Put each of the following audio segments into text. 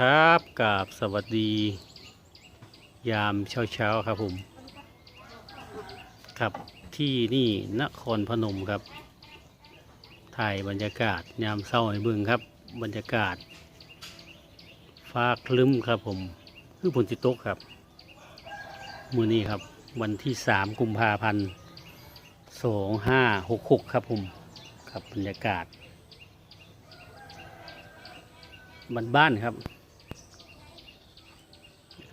ครับกับสวัสดี ยามเช้าเช้าๆครับผม ครับที่นี่นครพนมครับ ถ่ายบรรยากาศยามเช้าในเบืองครับ บรรยากาศ ฟ้าคลึ้มครับผม คือฝนจิตกครับ มือนี้ครับ วันที่สามกุมภาพันธ์สองห้าหกหกครับผมครับบรรยากาศบ้านบ้านๆครับ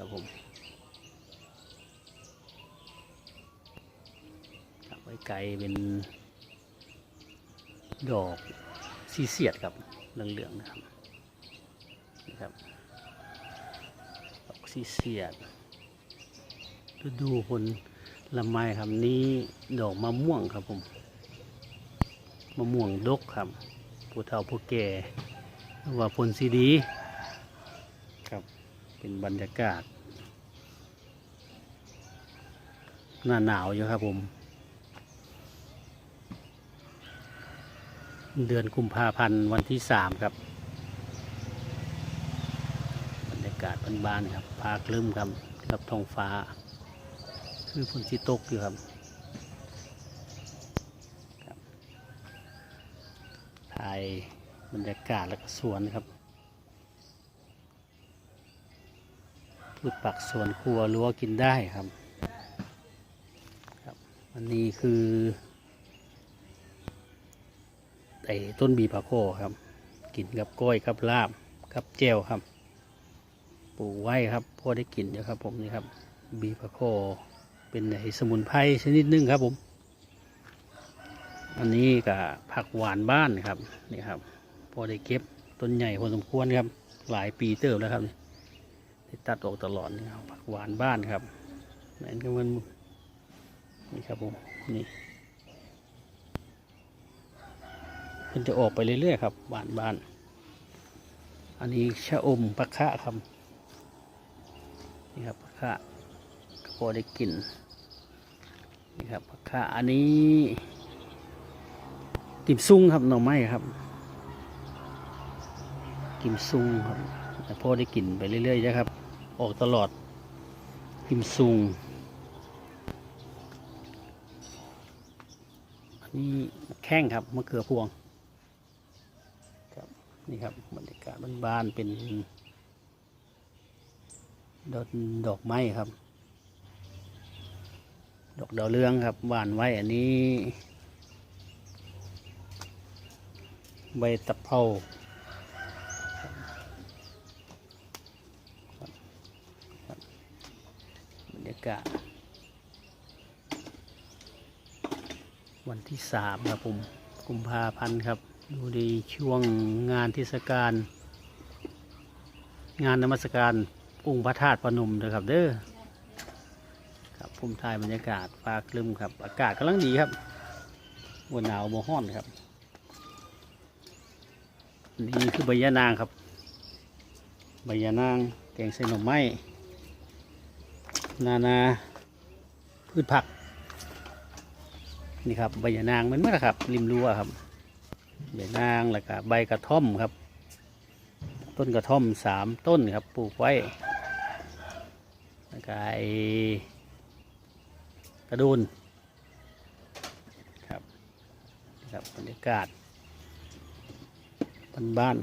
ครับผมครับไว้ไกลเป็นดอกซีเสียดครับเหลืองๆนะครับนี่ครับดอกซีเสียดฤดูผลลำไม้ครับนี้ดอกมะม่วงครับผมมะม่วงดกครับผู้เฒ่าผู้แก่ว่าผลซีดี เป็นบรรยากาศ หน้าหนาวอยู่ครับผม เดือนกุมภาพันธ์วันที่สามครับ บรรยากาศบานๆครับพาคลึ้มครับกับท้องฟ้า คือฝนที่ตกอยู่ครับถ่ายบรรยากาศและสวนครับ พืชผักสวนครัวรั้วกินได้ครับครับอันนี้คือไอ้ต้นบีผาโคครับ กินกับกล้อยกับลาบกับแจ่วครับ ปลูกไว้ครับพอได้กินอยู่ครับ ผมนี่ครับบีผาโคเป็นไอ้สมุนไพรชนิดหนึงครับผม อันนี้กับผักหวานบ้านครับนี่ครับพอได้เก็บต้นใหญ่พอสมควรครับ หลายปีเติบแล้วครับได้ตัดออกตลอดนี่ครับผักหวานบ้านครับนั่นก็มันนี่ครับผมนี่มันจะออกไปเรื่อยๆครับหวานบ้านอันนี้ชะอมผักคะครับนี่ครับผักคะก็พอได้กินนี่ครับผักคะอันนี้กิมซุงครับหน่อไม้ครับกิมซุงครับแต่พ่อได้กินไปเรื่อยๆนะครับ ออกตลอดกิมซุงอันนี้แข้งครับมะเขือพวงครับนี่ครับบรรยากาศบ้านๆเป็นดอกดอกไม้ครับ ดอกดาวเรืองครับหวานไว้อันนี้ ใบตะเภาครับครับบรรยา กาศวันที่สามครับผมกุมภาพันธ์ครับ ดูในช่วงงานเทศกาลงานนมัสการองค์พระธาตุพนมนะครับเด้อครับภูมิถ่ายบรรยากาศฟ้าคลึมครับ อากาศกำลังดีครับวันหนาวบ่ฮ้อนครับนี่คือใบยานางครับ ใบยานางแกงใส่หน่อไม้ นานาพืชผัก นี่ครับใบยานางมันเมื่อครับ ริมรั้วครับใบยานางแล้วก็ใบกระท่อมครับ ต้นกระท่อมสามต้นครับ ปลูกไว้แล้วก็กระดูนครับครับบรรยากาศบ้านบ้าน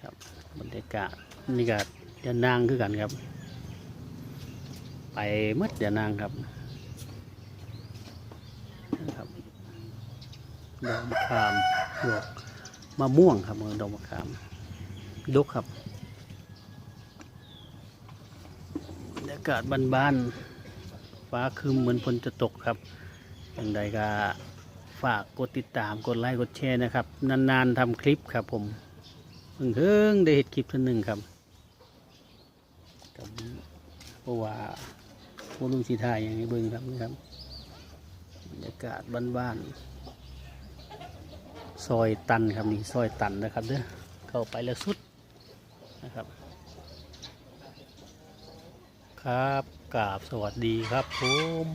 ครับบรรยา กาศนี่ก็ยานางคือกันครับ ไปมืดยานางครับนะครับดอกมะขามดอกมะม่วงครับดอกมะขามดกครับบรรยากาศบานๆฟ้าคืมเหมือนฝนจะตกครับอย่างใดก็ฝากกดติดตามกดไลค์กดแชร์นะครับ นานๆทำคลิปครับผม พิ่งเพิ่งได้เห็นคลิปท่านึงครับกับเพราะว่าพวกลุงสีทายอย่างนี้เบิ่งครับนี่ครับบรรยากาศบ้านๆซอยตันครับนี่ซอยตันนะครับเด้อเข้าไปแล้วสุดนะครับ ครับกราบสวัสดีครับผม